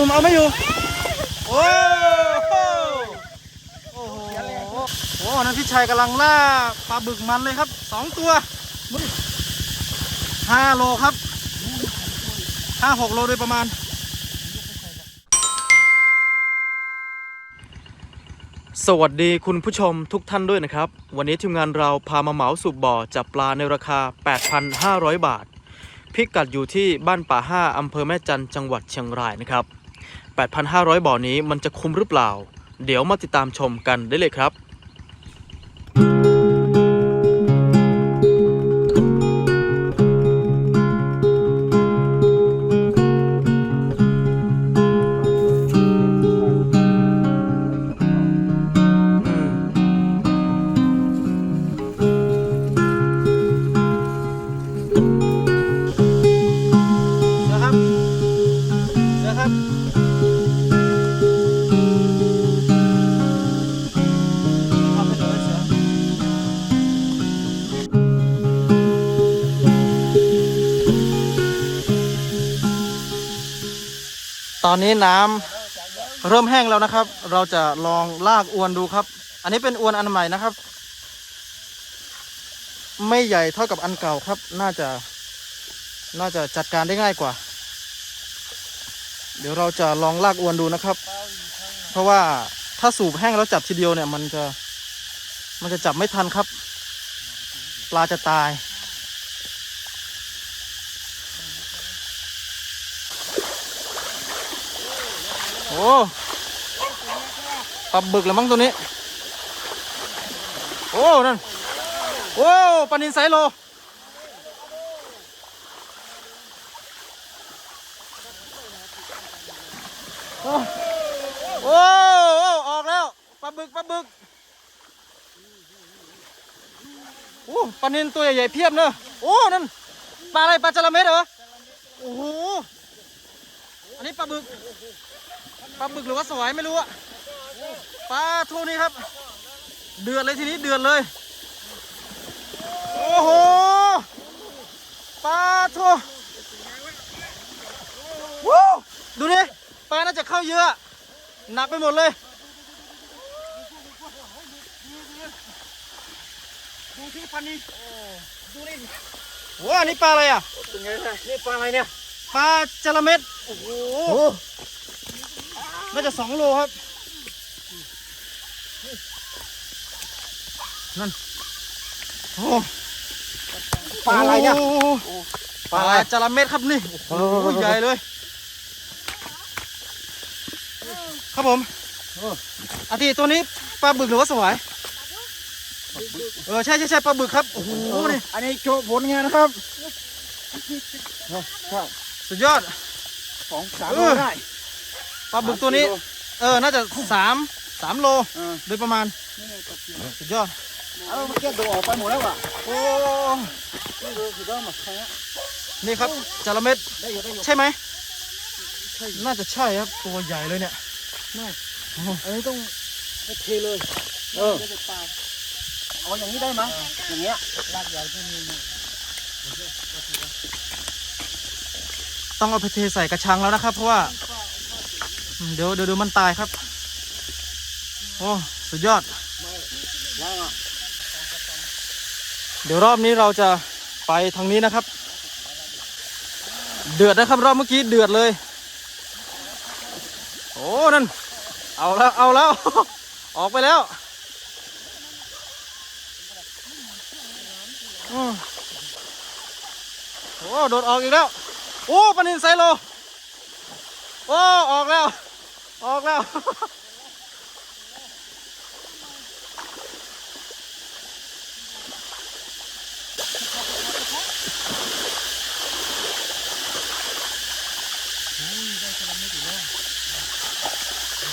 ซูมเอาไม่อยู่ โอ้โหโอ้โหโอ้นั่นพี่ชัยกำลังล่าปลาบึกมันเลยครับสองตัวห้าโลครับห้าหกโลโดยประมาณสวัสดีคุณผู้ชมทุกท่านด้วยนะครับ วันนี้ทีมงานเราพามาเหมาสูบบ่อจับปลาในราคา 8,500 บาท พิกัดอยู่ที่บ้านป่าห้าอำเภอแม่จันทร์จังหวัดเชียงรายนะครับ 8,500 บ่อนี้มันจะคุ้มหรือเปล่า เดี๋ยวมาติดตามชมกันได้เลยครับ เริ่มแห้งแล้วนะครับ เราจะลองลากอวนดูครับ อันนี้เป็นอวนอันใหม่นะครับ ไม่ใหญ่เท่ากับอันเก่าครับ น่าจะ น่าจะจัดการได้ง่ายกว่า เดี๋ยวเราจะลองลากอวนดูนะครับ เพราะว่าถ้าสูบแห้งแล้วจับทีเดียวเนี่ย มันจะ มันจะจับไม่ทันครับ ปลาจะตาย อ้ปลาบึกเลยมั้งตัวนี้ โอ้นั่น โอ้ปลานินไซโลโอ้โอ้โอ้ออกแล้วปลาบึกปลาบึกโอ้ปลานินตัวใหญ่ๆเพียบเนอะโอ้นั่นปลาอะไรปลาจระเม็ดเหรอโอ้โหอันนี้ปลาบึก ปลาบึกหรือว่าสวายไม่รู้อะปลาทูนี่ครับ เดือดเลยทีนี้เดือดเลย โอ้โหปลาทูวู้ดูดิปลาน่าจะเข้าเยอะหนักไปหมดเลยดูที่พันนี้ดูนี่โอ้อันนี้ปลาอะไรอะเป็นไงล่ะนี่ปลาอะไรเนี่ยปลาจระเม็ดโอ้โห น่าจะสองโลครับ นั่น โอ้ปลาอะไรเนี่ยโโหปลาจระเม็ดครับนี่ โอ้โหใหญ่เลย ครับผมอาทีตัวนี้ปลาบึกหรือว่าสวายเออใช่ใช่ใช่ปลาบึกครับ โอ้โหนี่อันนี้โชว์ผลงานนะครับ สุดยอดสองสามเอโลอได้ ปลาบึกตัวนี้ เออ น่าจะสามสามโลเออโดยประมาณสุดยอดเอาเมื่อกี้ดูออกไปหมดแล้วอะโอ้นี่ดูสุดยอดมากใครฮะนี่ครับจระเม็ดได้อยู่ได้อยู่ใช่ไหมน่าจะใช่ครับตัวใหญ่เลยเนี่ยอันนี้ต้องไปเทเลยเออเอาอย่างนี้ได้ไหมอย่างเงี้ยลากยาวที่นี่ต้องเอาไปเทใส่กระชังแล้วนะครับ เพราะว่าอืม เดี๋ยวเดี๋ยวดี๋ยวมันตายครับ โอ้สุดยอด เดี๋ยวรอบนี้เราจะไปทางนี้นะครับ เดือดนะครับรอบเมื่อกี้เดือดเลย โอ้นั่น เอาแล้วเอาแล้ว ออกไปแล้วโอ้โดดออกอีกแล้ว โอ้ปนินไซโล โอ้ ออกแล้ว ออกแล้ว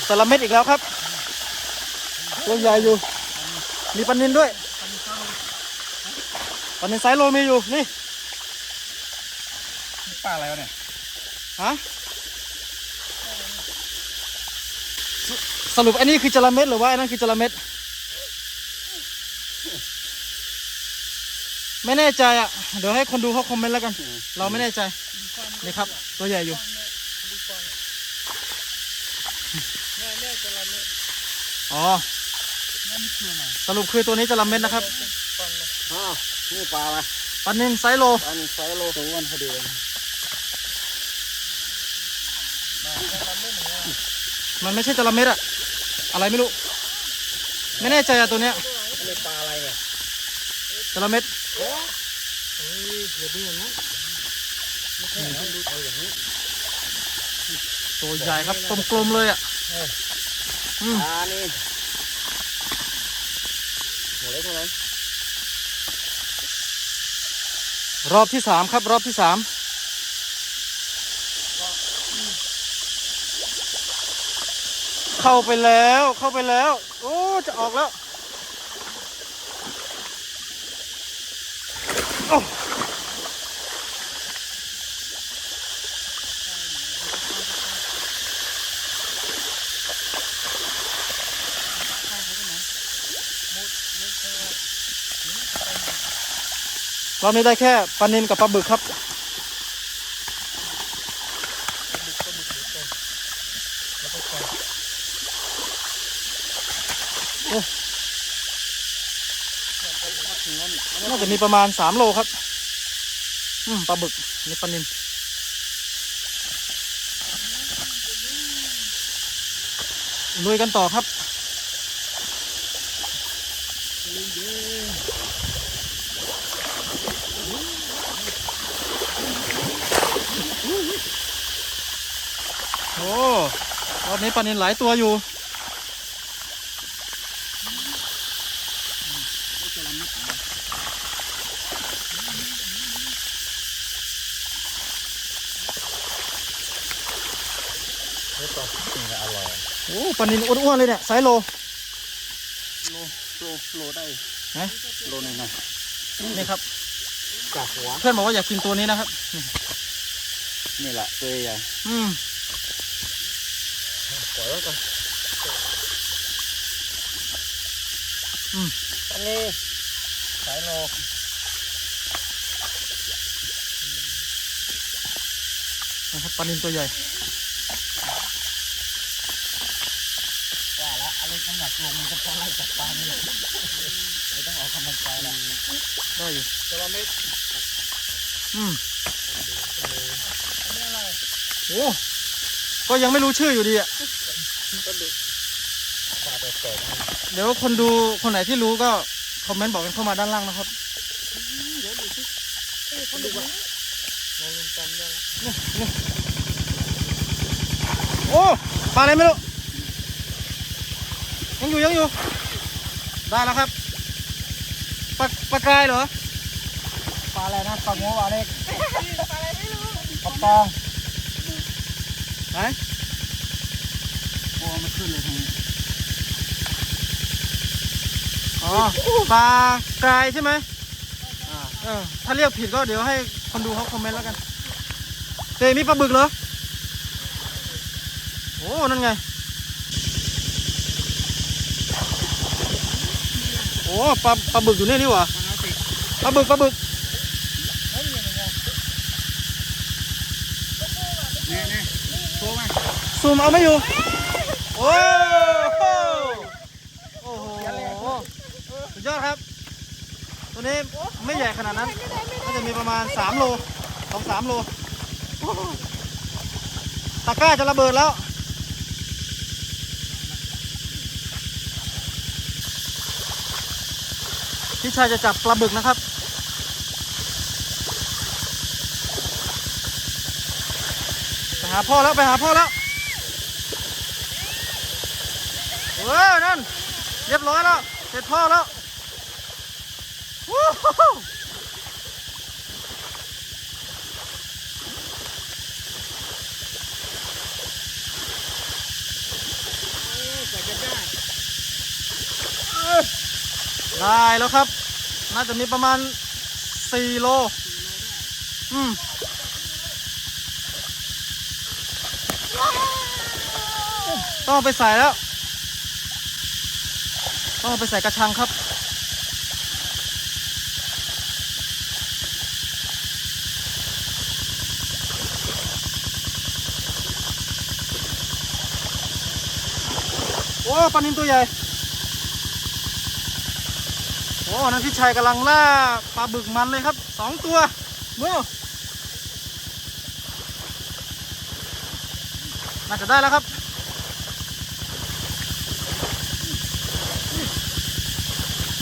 สลัมเม็ดอีกแล้วครับ ตัวใหญ่อยู่ มีปลานินด้วยปลานินไซส์โลมีอยู่ นี่ ปลาอะไรวะเนี่ย ฮะ สรุปอันนี้คือจระเม็ดหรือว่าอันนั้นคือจระเม็ดไม่แน่ใจอะ เดี๋ยวให้คนดูเขาคอมเมนต์แล้วกัน เราไม่แน่ใจนี่ครับ ตัวใหญ่อยู่อ๋อสรุปคือตัวนี้จระเม็ดนะครับอ้านี่ปลาอะไรปลาเน้นไซโลปลาเน้นไซโลตัวอ้วนพอดีมันไม่ใช่จระเม็ดอะ อะไรไม่รู้ ไม่แน่ใจอะตัวเนี้ยอันนี้ปลาอะไรเนี่ยจระเม็ดเฮ้ยอย่าดูอย่างนั้นไม่ใช่ต้องดูเอาอย่างนี้ตัวใหญ่ครับกลมๆเลยอะอืมปลานี่หัวเล็กเท่านั้นรอบที่สามครับ รอบที่สาม เข้าไปแล้วเข้าไปแล้ว โอ้จะออกแล้วโอ้รอบนี้ได้แค่ปลานินกับปลาบึกครับ น่าจะมีประมาณสามโลครับ อืมปลาบึกนี่ปลานินลุยกันต่อครับโอ้รอบนี้ปลานินหลายตัวอยู่ เฮ้ยตัวนี่อร่อย โอ้ ปลานินอ้วนๆเลยเนี่ยไซส์โลโลโลโลได้ไหนโลหนึ่งหน่อยนี่ครับจากหัวเพื่อนบอกว่าอยากกินตัวนี้นะครับ นี่แหละตัวใหญ่อืมปล่อยไว้ก่อนอืมอันนี้สายโลนะครับปลานินตัวใหญ่ ว่าแล้วอะไร น้ำหนักลงมันจะพอไล่จับปลานี่แหละไม่ต้องออกกำลังกายละได้อยู่จระเม็ดอืมอันนี้อะไรโอ้ก็ยังไม่รู้ชื่ออยู่ดีอะก็ดูปลาแปลกๆนะเดี๋ยวคนดูคนไหนที่รู้ก็คอมเมนต์บอกกันเข้ามาด้านล่างนะครับเดี๋ยวดูสิเอ้ยเขาดูว่าลองลงกันได้ละโอ้ปลาอะไรไม่รู้ ยังอยู่ยังอยู่ ได้แล้วครับปลาปลากรายเหรอปลาอะไรนะปลาโง่ปลาเล็กปลาอะไรไม่รู้ปลาปองไหนโอ้มันขึ้นเลยทีนี้อ๋อปลากรายใช่ไหมอ่าเออถ้าเรียกผิดก็เดี๋ยวให้คนดูเขาคอมเมนต์แล้วกันเตมีปลาบึกเหรอโอ้นั่นไง โอ้ปลาปลาบึกอยู่นี่นี่หว่ามันเอาติดปลาบึกปลาบึกเฮ้ยยังไงเนี่ยเนี่ยโชว์ไหมซูมเอาไม่อยู่ โอ้โหโอ้โหสุดยอดครับ ตัวนี้ไม่ใหญ่ขนาดนั้นไม่ได้ไม่ได้น่าจะมีประมาณ 3 โลสองสามโลตะกร้าจะระเบิดแล้ว พี่ชายจะจับปลาบึกนะครับ ไปหาพ่อแล้วไปหาพ่อแล้วเว้ยนั่น เรียบร้อยแล้ว เสร็จพ่อแล้ววู้ฮู้ ใส่กันได้ ได้แล้วครับ น่าจะมีประมาณ4โล อืมต้องเอาไปใส่แล้ว ต้องเอาไปใส่กระชังครับ โอ้ปลานินตัวใหญ่ อ้นันพี่ชัยกำลังล่าปลาบึกมันเลยครับสองตัวเมื่อน่าจะได้แล้วครับ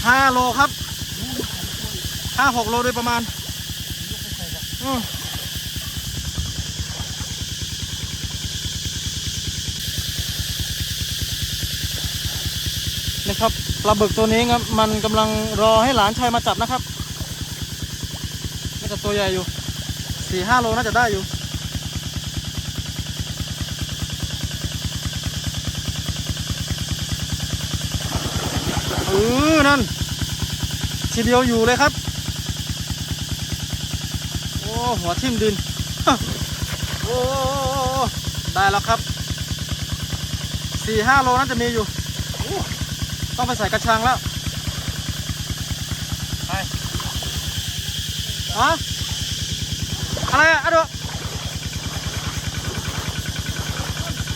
ห้าโลครับห้าหกโลโดยประมาณอืมนี่ครับ ปลาบึกตัวนี้ครับมันกำลังรอให้หลานชายมาจับนะครับน่าจะตัวใหญ่อยู่สี่ห้าโลน่าจะได้อยู่เออนั่น ทีเดียวอยู่เลยครับ โอ้ หัวทิ่มดิน โอ้ ได้แล้วครับสี่ห้าโลน่าจะมีอยู่ ต้องไปใส่กระชังแล้วไปฮะอะไรอะอะดู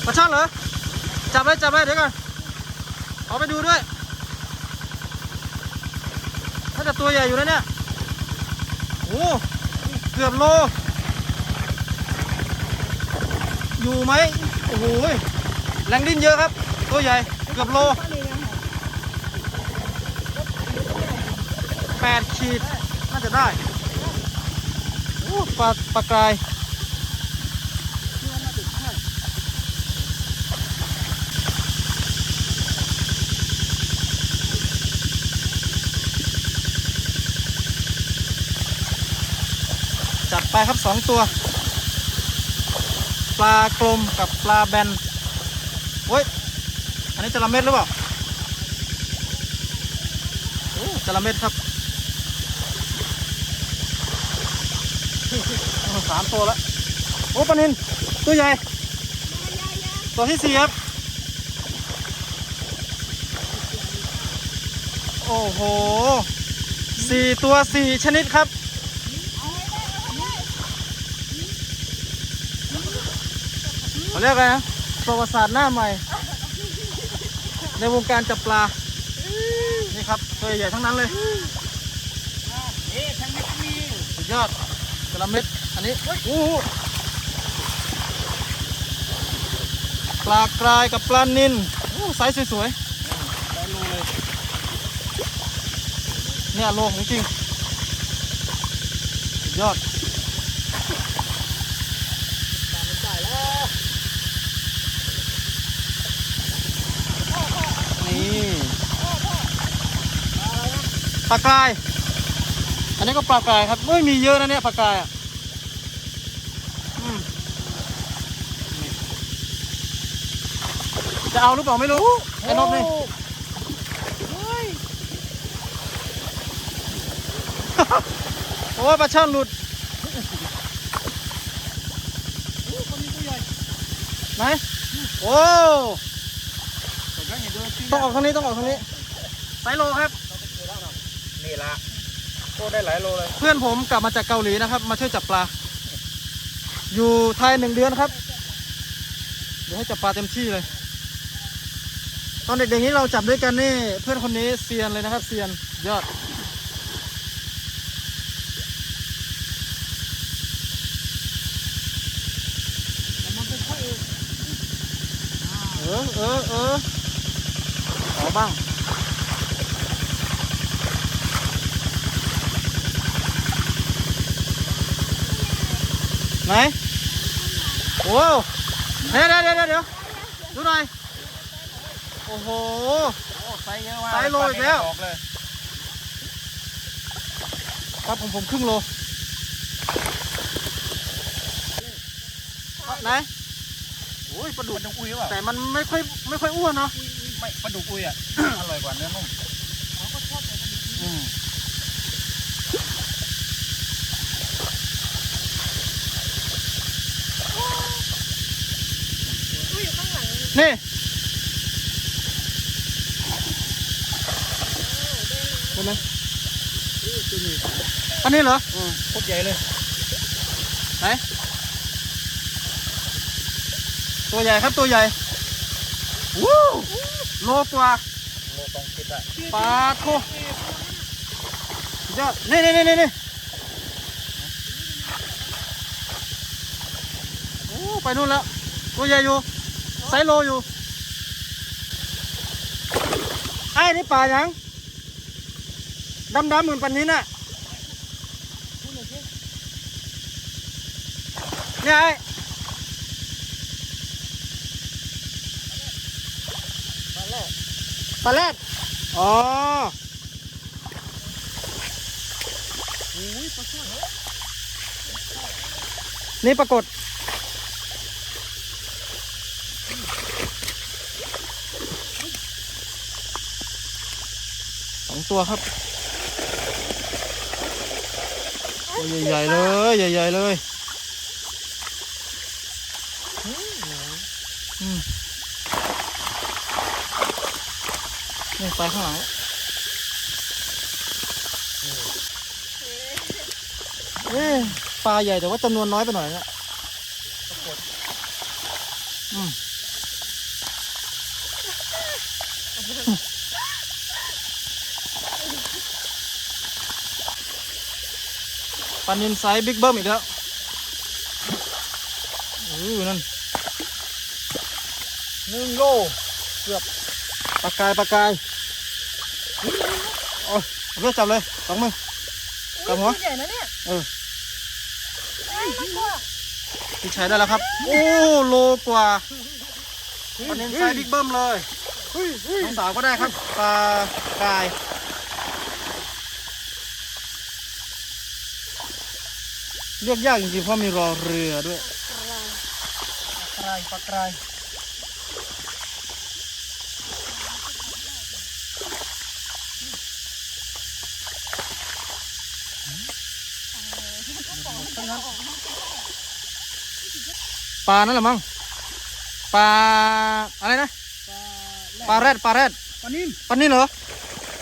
ปลาช่อนเหรอ จับเลยจับเลยเดี๋ยวก่อนเอาไปดูด้วยน่าจะตัวใหญ่อยู่นะเนี่ยโอ้เกือบโล อยู่ไหมโอ้โหแรงดิ้นเยอะครับ ตัวใหญ่ เกือบโล แปดขีด น่าจะได้โอ้ปลาปลากรายจัดไปครับสองตัว ปลากลมกับปลาแบนโอ้ย อันนี้จระเม็ดหรือเปล่าโอ้จระเม็ดครับโอ้ สามตัวแล้วโอ้ปลานินตัวใหญ่ ตัวที่สี่ครับ โอ้โหสี่ตัวสี่ชนิดครับ เขาเรียกอะไรนะประวัติศาสตร์หน้าใหม่ ในวงการจับปลา นี่ครับ ตัวใหญ่ทั้งนั้นเลย นี่ทั้งนี้ก็มีสุดยอดกระเม็ด อันนี้โอ้ปลากรายกับปลานินโอ้ไซส์สวยได้รูเลยๆเนี่ยโลของจริงสุดยอดนี่ปลากราย อันนี้ก็ปลากรายครับไม่มีเยอะนะเนี่ยปลากรายอะอืมนี่ จะเอาหรือเปล่าไม่รู้ไอ้นกนี่โอ้ยปลาช่อนหลุดไหนโอ้ผมก็เห็นดูสิต้องออกทางนี้ต้องออกทางนี้ไซโลครับนี่ละโอ้ได้หลายโลเลย เพื่อนผมกลับมาจากเกาหลีนะครับ มาช่วยจับปลา อยู่ไทยหนึ่งเดือนครับ เดี๋ยวให้จับปลาเต็มที่เลย ตอนเด็กๆนี้เราจับด้วยกันนี่ เพื่อนคนนี้เซียนเลยนะครับเซียนยอดเออเออเออขอบ้างไหนโอ้เดี๋ยวเดี๋ยวเดี๋ยวเดี๋ยวดูหน่อย โอ้โห โอ้ไซส์เยอะมากไซส์โลอีกแล้วออกเลยครับของผมครึ่งโลเอาไหนโอ้ยปลาดุปกลาดุกอุ้ยหรือเปล่าแต่มันไม่ค่อยไม่ค่อยอ้วนเนาะไม่ปลาดุกอุ้ยอะ อร่อยกว่าเนื้อนุ่มอืมนี่ เห็นไหมอันนี้เหรออืมโคตรใหญ่เลยไหนตัวใหญ่ครับตัวใหญ่วู้โลกว่าโลสองคิดอะปลาโคสุดยอดนี่นี่นี่นี่นี่โอ้ไปนู่นแล้ว ตัวใหญ่อยู่ไซส์โลอยู่ไอ้นี่ป่าหยัง ดำๆเหมือนปันนี้น่ะเนี่ยไอ้ปลาแรดอ๋อนี่ปรากฏสองตัวครับตัว ใหญ่ๆเลยใหญ่ๆเลยอืมนี่ไปข้างหลังแล้วเอ๊ะปลาใหญ่แต่ว่าจำนวนน้อยไปหน่อยนะ ปลานินไซส์บิ๊กเบิ้มอีกแล้วอู้นั่นหนึ่งโลปลากายปลากายโอ้ยเอาเลือกจับเลยสองมือจับหัวใหญ่นะเนี่ยเออเอ้ยมันกลัวพี่ใช้ได้แล้วครับ โอ้โลกว่าปลานินไซส์บิ๊กเบิ้มเลยเฮ้ยเฮ้ยน้องสาวก็ได้ครับปลากาย เรียกยากจริงๆเพราะมีรอเรือด้วยปลายปลากรายปลานั่นแหละมั้งปลาอะไรนะปลาปลาแรดปลาแรดปลานิ่มปลานินเหรอ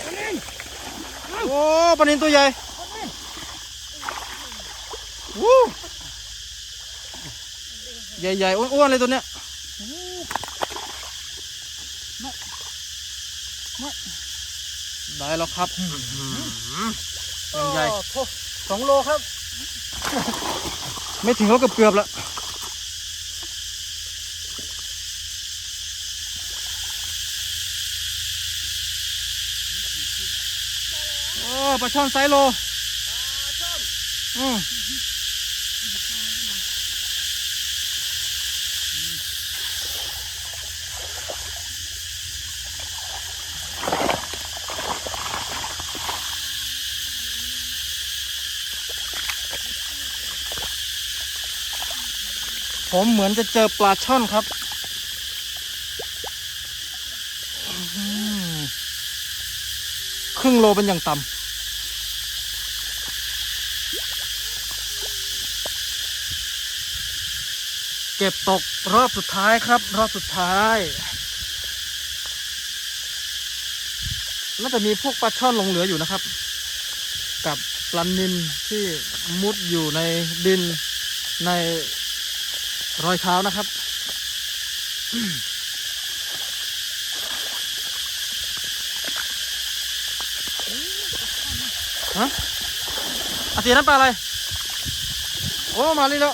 ปลานิ่มโอ้ปลานินตัวใหญ่ วู้ใหญ่ๆ อ้วนๆเลยตัวเนี้ยได้แล้วครับใหญ่สองโลครับ ไม่ถึงก็เกือบเกือบๆล้วโอ้ปลาช่อนไซส์โลอืม ผมเหมือนจะเจอปลาช่อนครับ ครึ่งโลเป็นอย่างต่ำ เก็บตกรอบสุดท้ายครับ รอบสุดท้าย น่าจะมีพวกปลาช่อนหลงเหลืออยู่นะครับ กับปลานินที่มุดอยู่ในดินใน รอยเท้านะครับ ฮะอาตีนั้นปลาอะไร โอ้ มาเลยแล้ว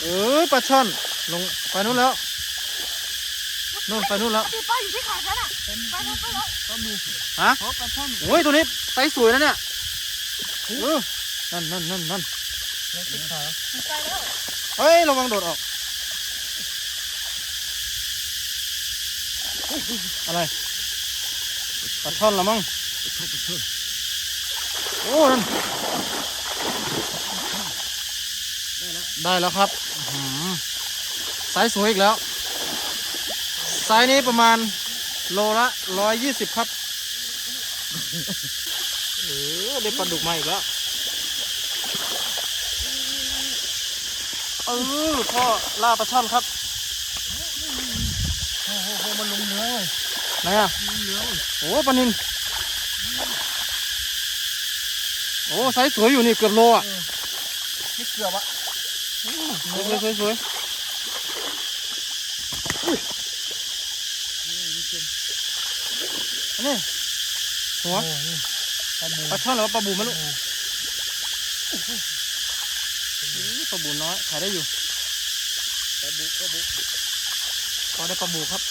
เออปลาช่อนลงไปนู่นแล้วนู่นไปนู่นแล้วตีป้าอยู่ที่ขาฉันอะไปแล้วไปแล้วปลาหมึกฮะขอปลาช่อนโอ้ยตัวนี้ไซส์สวยนะเนี่ยเออ นั่นนั่นนั่นนั่นแล้วติดขาไปแล้วเฮ้ยระวังโดดออก อะไรปลาช่อนละมั้งโอ้นั่นได้แล้วครับอื้อหือไซส์สวยอีกแล้วไซส์นี้ประมาณโลละร้อยยี่สิบครับ เออได้ปลาดุกมาอีกแล้วเออพ่อล่าปลาช่อนครับโอ้โหโอ้โหมันลงเนื้อเลยไหนอะลงเนื้อเลยโอ้ปลานินโอ้ไซส์สวยอยู่นี่เกือบโลอะนี่เกือบอะสวยสวยสวยสวยนี่หัวโอ้นี่ ปลาบูปลาช่อนหรือว่าปลาบูไม่รู้นี่ปลาบูน้อยขายได้อยู่ปลาบูปลาบูพอได้ปลาบูครับ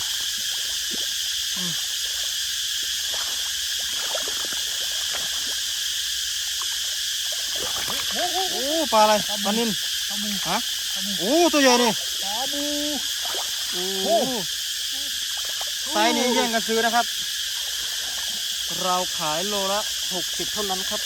อืมโอ้ปลาอะไรปลานินปลาบูฮะปลาบูโอ้ตัวใหญ่นี่ปลาบูโอ้ไซส์นี้แย่งกันซื้อนะครับ เราขายโลละ หกสิบเท่านั้นครับ